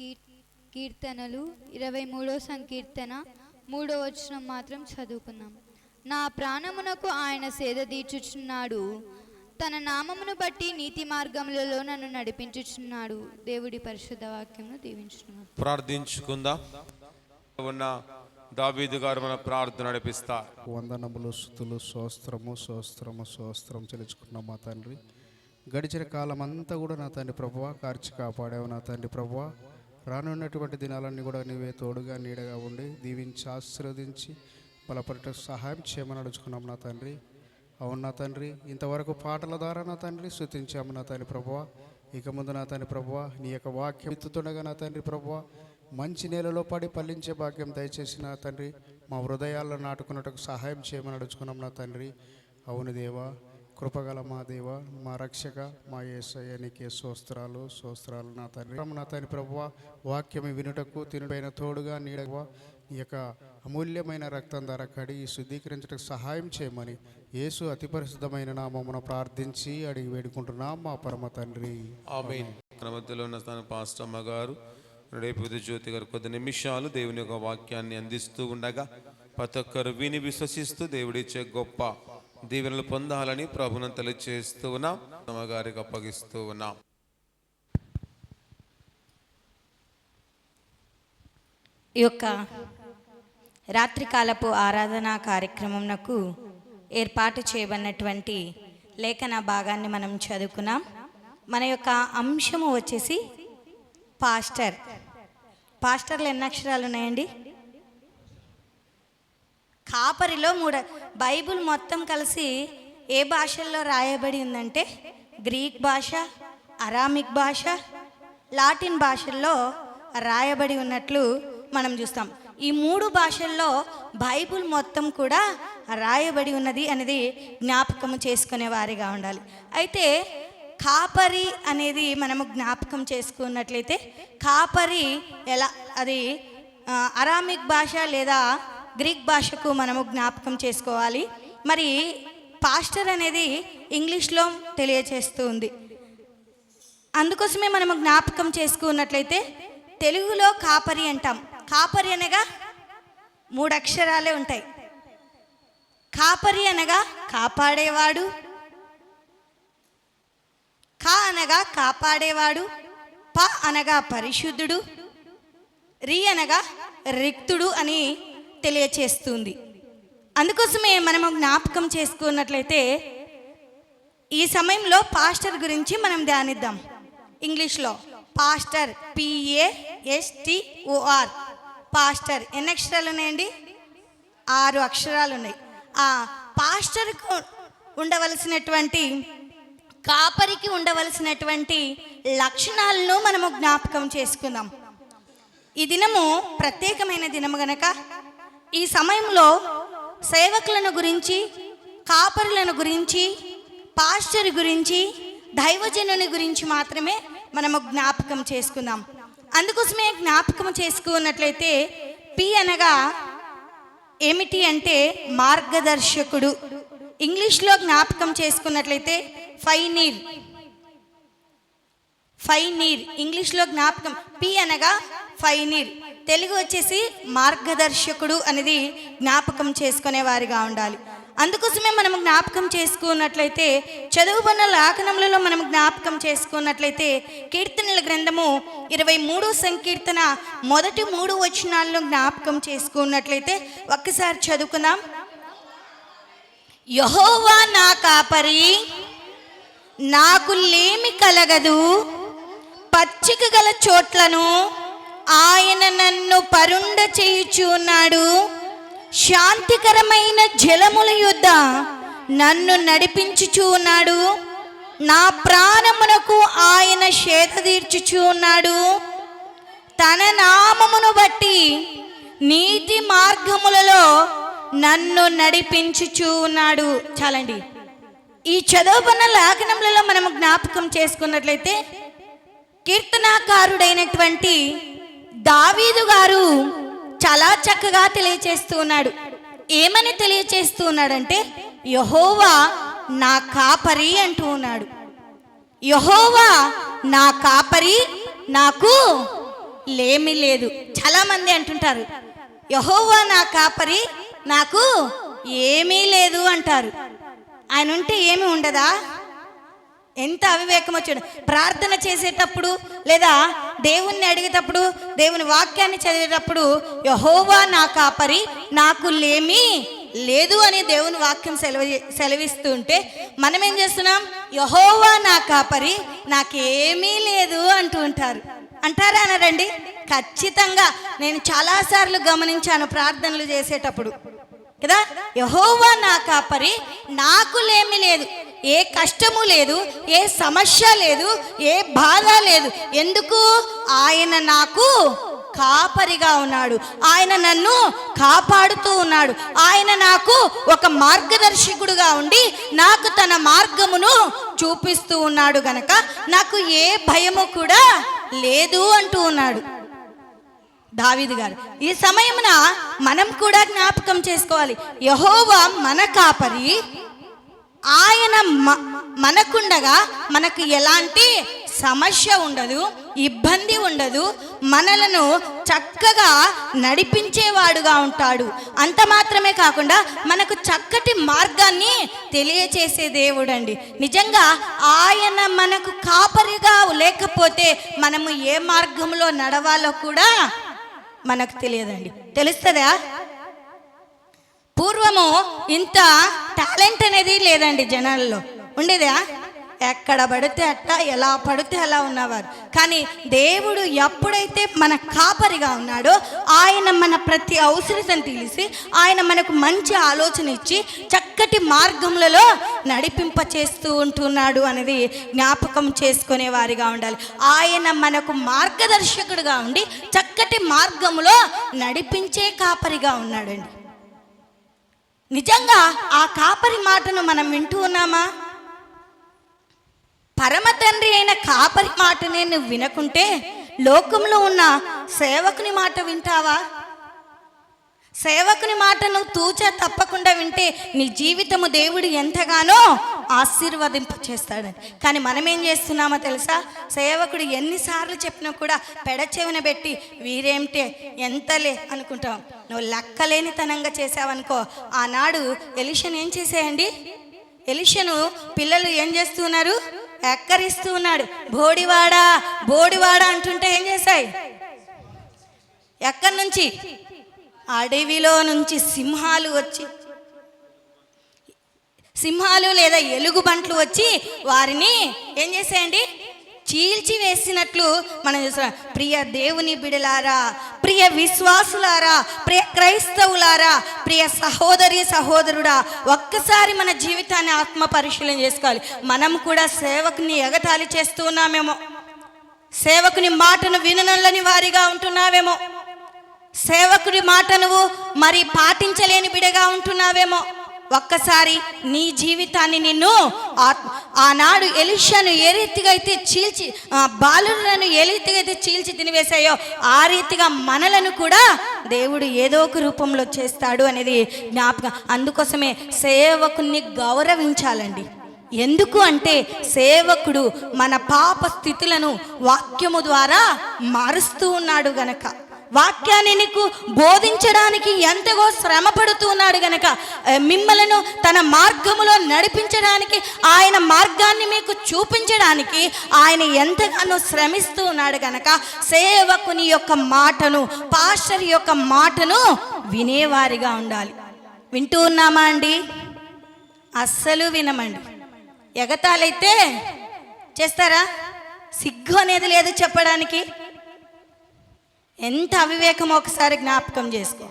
కీర్ కీర్తనలు. ఇరవై మూడో సంకీర్తన. మూడో వచనం మాత్రం చదువుకుందాం. నా ప్రాణమునకు ఆయన సేద తీర్చుచున్నాడు. తన నామమును బట్టి నీతి మార్గములలో నన్ను నడిపించుచున్నాడు. దేవుడి పరిశుద్ధ వాక్యమును దీవించున్నాడు ప్రార్థించుకుందాం. ఉన్న దావీదు గారు మన ప్రార్థన నడిపిస్తారు వందనములు స్థుతులు సోస్త్రము సోస్త్రము సోస్త్రం చెల్లించుకున్న మా తండ్రి. గడిచిన కాలం అంతా కూడా నా తండ్రి ప్రభువ కార్చి కాపాడావు నా తండ్రి ప్రభువ. రానున్నటువంటి దినాలన్నీ కూడా నీవే తోడుగా నీడగా ఉండి దీవించి ఆశీర్వదించి బలపడటం సహాయం చేయమని అడుచుకున్నాం నా తండ్రి. అవును నా తండ్రి. ఇంతవరకు పాటల ద్వారా నా తండ్రి శృతించాము నా తండ్రి ప్రభువ. ఇక ముందు నా తండ్రి ప్రభువ నీ యొక్క వాక్యం ఎత్తుతుండగా నా తండ్రి ప్రభువ. మంచి నేలలో పడి పల్లించే భాగ్యం దయచేసి నా తండ్రి. మా హృదయాల్లో నాటుకున్నట్టుకు సహాయం చేయమని అడుచుకున్నాం నా తండ్రి. అవును దేవా. కృపగల మా దేవ మా రక్షక మా యేసయ్య నీకే సోస్త్రాలు సోస్త్రాలు నా తండ్రి. నా తండ్రి ప్రభువ వాక్యం వినుటకు తినుడైన తోడుగా నీడగా ఈ యొక్క అమూల్యమైన రక్తం ధర కడిగి శుద్ధీకరించడానికి సహాయం చేయమని యేసు అతి పరిశుద్ధమైన నామమున ప్రార్థించి అడిగి వేడుకుంటున్నాం మా పరమ తండ్రి. మన మధ్యలో ఉన్న స్థానం పాస్టర్ అమ్మ గారు రేపు జ్యోతి గారు కొద్ది నిమిషాలు దేవుని యొక్క వాక్యాన్ని అందిస్తూ ఉండగా ప్రతి ఒక్కరు విని విశ్వసిస్తూ దేవుడిచ్చే గొప్ప దీవెనలు పొందాలని ప్రభును తెలియచేస్తూ ఉన్నాం. అమ్మగారికి అప్పగిస్తూ ఉన్నాం. ఈ యొక్క రాత్రికాలపు ఆరాధనా కార్యక్రమంనకు ఏర్పాటు చేయబడినటువంటి లేఖన భాగాన్ని మనం చదువుకున్నాం. మన యొక్క అంశము వచ్చేసి పాస్టర్. పాస్టర్లు ఎన్ని అక్షరాలు ఉన్నాయండి? కాపరిలో మూడు బైబిల్ మొత్తం కలిసి ఏ భాషల్లో రాయబడి ఉందంటే గ్రీక్ భాష అరామిక్ భాష లాటిన్ భాషల్లో రాయబడి ఉన్నట్లు మనం చూస్తాం. ఈ మూడు భాషల్లో బైబిల్ మొత్తం కూడా రాయబడి ఉన్నది అనేది జ్ఞాపకం చేసుకునే వారిగా ఉండాలి. అయితే కాపరి అనేది మనము జ్ఞాపకం చేసుకున్నట్లయితే కాపరి ఎలా అది అరామిక్ భాష లేదా గ్రీక్ భాషకు మనము జ్ఞాపకం చేసుకోవాలి. మరి పాస్టర్ అనేది ఇంగ్లీష్లో తెలియచేస్తూ ఉంది. అందుకోసమే మనము జ్ఞాపకం చేసుకున్నట్లయితే తెలుగులో కాపరి అంటాం. కాపరి అనగా మూడు అక్షరాలే ఉంటాయి. కాపరి అనగా కాపాడేవాడు. కా అనగా కాపాడేవాడు. ప అనగా పరిశుద్ధుడు. రి అనగా రిక్తుడు అని తెలియచేస్తుంది. అందుకోసమే మనము జ్ఞాపకం చేసుకున్నట్లయితే ఈ సమయంలో పాస్టర్ గురించి మనం ధ్యానిద్దాం. ఇంగ్లీష్లో పాస్టర్ పిఏఎస్టిఓఆర్ పాస్టర్ ఎన్ని అక్షరాలు ఉన్నాయండి? ఆరు అక్షరాలు ఉన్నాయి. ఆ పాస్టర్కు ఉండవలసినటువంటి కాపరికి ఉండవలసినటువంటి లక్షణాలను మనము జ్ఞాపకం చేసుకుందాం. ఈ దినము ప్రత్యేకమైన దినము గనక ఈ సమయంలో సేవకులను గురించి కాపరులను గురించి పాస్టర్ గురించి దైవజనుని గురించి మాత్రమే మనము జ్ఞాపకం చేసుకుందాం. అందుకోసమే జ్ఞాపకం చేసుకున్నట్లయితే పి అనగా ఏమిటి అంటే మార్గదర్శకుడు. ఇంగ్లీష్లో జ్ఞాపకం చేసుకున్నట్లయితే ఫైనీర్. ఫైనీర్. ఇంగ్లీష్లో జ్ఞాపకం పి అనగా ఫైనీర్. తెలుగు వచ్చేసి మార్గదర్శకుడు అనేది జ్ఞాపకం చేసుకునే వారిగా ఉండాలి. అందుకోసమే మనం జ్ఞాపకం చేసుకున్నట్లయితే చదువుకున్న లేఖనములలో మనం జ్ఞాపకం చేసుకున్నట్లయితే కీర్తనల గ్రంథము ఇరవై మూడో సంకీర్తన మొదటి మూడు వచనాలను జ్ఞాపకం చేసుకున్నట్లయితే ఒక్కసారి చదువుకుందాం. యహోవా నా కాపరి నాకు లేమి కలగదు పచ్చిక గల చోట్లను ఆయన నన్ను పరుండ చేయుచున్నాడు. శాంతికరమైన జలముల యొద్ద నన్ను నడిపించుచున్నాడు. నా ప్రాణమునకు ఆయన శేత తీర్చుచున్నాడు. తన నామమును బట్టి నీతి మార్గములలో నన్ను నడిపించుచూ ఉన్నాడు చాలండి. ఈ చదువుకున్న లేఖనములలో మనం జ్ఞాపకం చేసుకున్నట్లయితే కీర్తనాకారుడైనటువంటి దావీదు గారు చాలా చక్కగా తెలియచేస్తూ ఉన్నాడు. ఏమని తెలియచేస్తూ ఉన్నాడంటే యహోవా నా కాపరి అంటూ ఉన్నాడు. యహోవా నా కాపరి నాకు లేమి లేదు. చాలా మంది అంటుంటారు యహోవా నా కాపరి నాకు ఏమీ లేదు అంటారు. ఆయన ఉంటే ఏమీ ఉండదా? ఎంత అవివేకం వచ్చాడు ప్రార్థన చేసేటప్పుడు లేదా దేవుణ్ణి అడిగేటప్పుడు దేవుని వాక్యాన్ని చదివేటప్పుడు యహోవా నా కాపరి నాకు లేమి లేదు అని దేవుని వాక్యం సెలవి సెలవిస్తూ ఉంటే మనం ఏం చేస్తున్నాం? యహోవా నా కాపరి నాకేమీ లేదు అంటూ ఉంటారు. అంటారా అనరండి ఖచ్చితంగా. నేను చాలాసార్లు గమనించాను ప్రార్థనలు చేసేటప్పుడు. కదా? యహోవా నా కాపరి నాకు లేమి లేదు. ఏ కష్టము లేదు ఏ సమస్య లేదు ఏ బాధ లేదు. ఎందుకు? ఆయన నాకు కాపరిగా ఉన్నాడు. ఆయన నన్ను కాపాడుతూ ఉన్నాడు. ఆయన నాకు ఒక మార్గదర్శకుడుగా ఉండి నాకు తన మార్గమును చూపిస్తూ ఉన్నాడు గనక నాకు ఏ భయము కూడా లేదు అంటూ ఉన్నాడు. దావిది గారు ఈ సమయమున మనం కూడా జ్ఞాపకం చేసుకోవాలి. యహోవా మన కాపరి ఆయన మ- మనకుండగా మనకు ఎలాంటి సమస్య ఉండదు ఇబ్బంది ఉండదు మనలను చక్కగా నడిపించేవాడుగా ఉంటాడు. అంత మాత్రమే కాకుండా మనకు చక్కటి మార్గాన్ని తెలియచేసే దేవుడండి. నిజంగా ఆయన మనకు కాపరిగా లేకపోతే మనము ఏ మార్గంలో నడవాలో కూడా మనకు తెలియదండి. తెలుస్తుందా? పూర్వము ఇంత టాలెంట్ అనేది లేదండి జనాల్లో. ఉండేదా? ఎక్కడ పడితే అట్ట ఎలా పడితే అలా ఉన్నవారు. కానీ దేవుడు ఎప్పుడైతే మన కాపరిగా ఉన్నాడో ఆయన మన ప్రతి అవసరతను తెలిసి ఆయన మనకు మంచి ఆలోచన ఇచ్చి చక్కటి మార్గములలో నడిపింప చేస్తూ ఉంటున్నాడు అనేది జ్ఞాపకం చేసుకునే వారిగా ఉండాలి. ఆయన మనకు మార్గదర్శకుడుగా ఉండి చక్కటి మార్గములో నడిపించే కాపరిగా ఉన్నాడండి. నిజంగా ఆ కాపరి మాటను మనం వింటూ ఉన్నామా? పరమ తండ్రి అయిన కాపరి మాటనే నువ్వు వినకుంటే లోకంలో ఉన్న సేవకుని మాట వింటావా? సేవకుని మాట నువ్వు తూచా తప్పకుండా వింటే నీ జీవితము దేవుడు ఎంతగానో ఆశీర్వదింప చేస్తాడని కానీ మనం ఏం చేస్తున్నామో తెలుసా? సేవకుడు ఎన్నిసార్లు చెప్పినా కూడా పెడచెవిన పెట్టి వీరేమిటే? ఎంతలే? అనుకుంటాం. నువ్వు లెక్కలేనితనంగా చేసావనుకో ఆనాడు ఎలిషన్ ఏం చేసేయండి? ఎలిషను పిల్లలు ఏం చేస్తున్నారు? ఎక్కరిస్తూ ఉన్నాడు. బోడివాడా? బోడివాడా? అంటుంటే ఏం చేశాయి? ఎక్కడి నుంచి? అడవిలో నుంచి సింహాలు వచ్చి సింహాలు లేదా ఎలుగుబంట్లు వచ్చి వారిని ఏం చేసేయండి? చీల్చి వేసినట్లు మనం చూస్తున్నాం. ప్రియ దేవుని బిడలారా ప్రియ విశ్వాసులారా ప్రియ క్రైస్తవులారా ప్రియ సహోదరి సహోదరుడా ఒక్కసారి మన జీవితాన్ని ఆత్మ పరిశీలన చేసుకోవాలి. మనం కూడా సేవకుని ఎగతాళి చేస్తూ ఉన్నామేమో. సేవకుని మాటను విననల్లని వారిగా ఉంటున్నావేమో. సేవకుడి మాట నువ్వు మరి పాటించలేని బిడగా ఉంటున్నావేమో. ఒక్కసారి నీ జీవితాన్ని నిన్ను ఆత్- ఆనాడు ఎలిషాను ఏ రీతిగా అయితే చీల్చి బాలులను ఏ రీతిగా అయితే చీల్చి తినివేశాయో ఆ రీతిగా మనలను కూడా దేవుడు ఏదో ఒక రూపంలో చేస్తాడు అనేది జ్ఞాపకం. అందుకోసమే సేవకుని గౌరవించాలండి. ఎందుకు అంటే సేవకుడు మన పాప స్థితులను వాక్యము ద్వారా మారుస్తూ ఉన్నాడు గనక. వాక్యాన్ని నీకు బోధించడానికి ఎంతగో శ్రమ పడుతున్నాడు గనక మిమ్మలను తన మార్గములో నడిపించడానికి ఆయన మార్గాన్ని మీకు చూపించడానికి ఆయన ఎంతగానో శ్రమిస్తూ ఉన్నాడు గనక సేవకుని యొక్క మాటను పాస్టర్ యొక్క మాటను వినేవారిగా ఉండాలి. వింటూ ఉన్నామా అండి? అస్సలు వినమండి. ఎగతాలైతే చేస్తారా? సిగ్గు అనేది లేదు చెప్పడానికి. ఎంత అవివేకం ఒకసారి జ్ఞాపకం చేసుకో.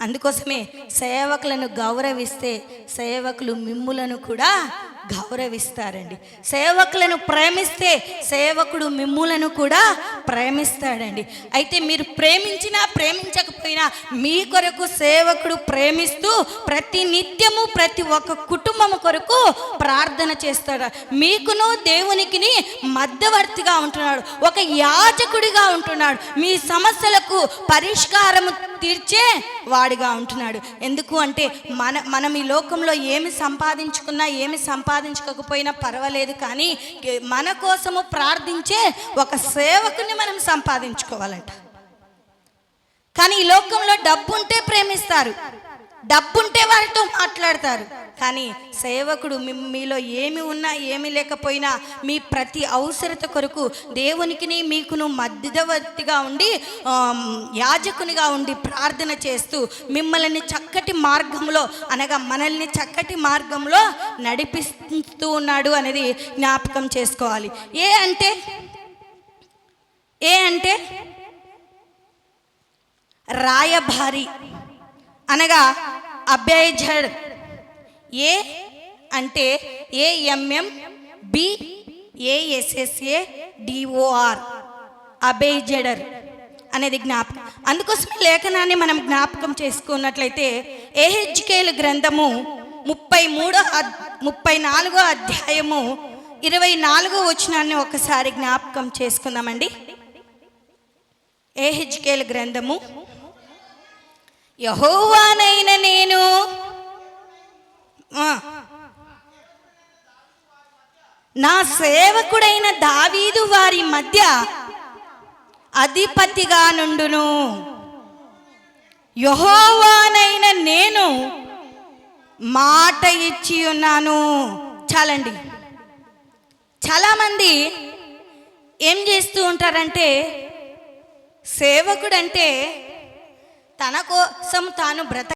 అందుకోసమే సేవకులను గౌరవిస్తే సేవకులు మిమ్ములను కూడా గౌరవిస్తారండి. సేవకులను ప్రేమిస్తే సేవకుడు మిమ్ములను కూడా ప్రేమిస్తాడండి. అయితే మీరు ప్రేమించినా ప్రేమించకపోయినా మీ కొరకు సేవకుడు ప్రేమిస్తూ ప్రతి నిత్యము ప్రతి ఒక్క కుటుంబం కొరకు ప్రార్థన చేస్తాడు. మీకును దేవునికిని మధ్యవర్తిగా ఉంటున్నాడు. ఒక యాజకుడిగా ఉంటున్నాడు. మీ సమస్యలకు పరిష్కారము తీర్చే వాడిగా ఉంటున్నాడు. ఎందుకు అంటే మన మనం ఈ లోకంలో ఏమి సంపాదించుకున్నా ఏమి సంపాదించుకోకపోయినా పర్వాలేదు కానీ మన కోసము ప్రార్థించే ఒక సేవకుని మనం సంపాదించుకోవాలంట. కానీ ఈ లోకంలో డబ్బు ఉంటే ప్రేమిస్తారు. డబ్బుంటే వారితో మాట్లాడతారు. కానీ సేవకుడు మీలో ఏమి ఉన్నా ఏమి లేకపోయినా మీ ప్రతి అవసరత కొరకు దేవునికిని మీకును మధ్యవర్తిగా ఉండి యాజకునిగా ఉండి ప్రార్థన చేస్తూ మిమ్మల్ని చక్కటి మార్గంలో అనగా మనల్ని చక్కటి మార్గంలో నడిపిస్తూ ఉన్నాడు అనేది జ్ఞాపకం చేసుకోవాలి. ఏ అంటే? ఏ అంటే? రాయభారి అనగా అభ్యయజడ్ ఏ అంటే ఏఎంఎం బి ఏఎస్ఎస్ఏ డిఓఆర్ అబేజడర్ అనేది జ్ఞాపకం. అందుకోసమే లేఖనాన్ని మనం జ్ఞాపకం చేసుకున్నట్లయితే ఏహెచ్కేలు గ్రంథము ముప్పై మూడో ముప్పై నాలుగో అధ్యాయము ఇరవై నాలుగో వచనాన్ని ఒకసారి జ్ఞాపకం చేసుకుందామండి. ఏహెచ్కేలు గ్రంథము యహోవానైన నేను. నా సేవకుడైన దావీదు వారి మధ్య అధిపతిగా నుండును. యహోవానైన నేను మాట ఇచ్చి ఉన్నాను. చాలండి. చాలామంది ఏం చేస్తూ ఉంటారంటే సేవకుడంటే తన కోసం తాను బ్రత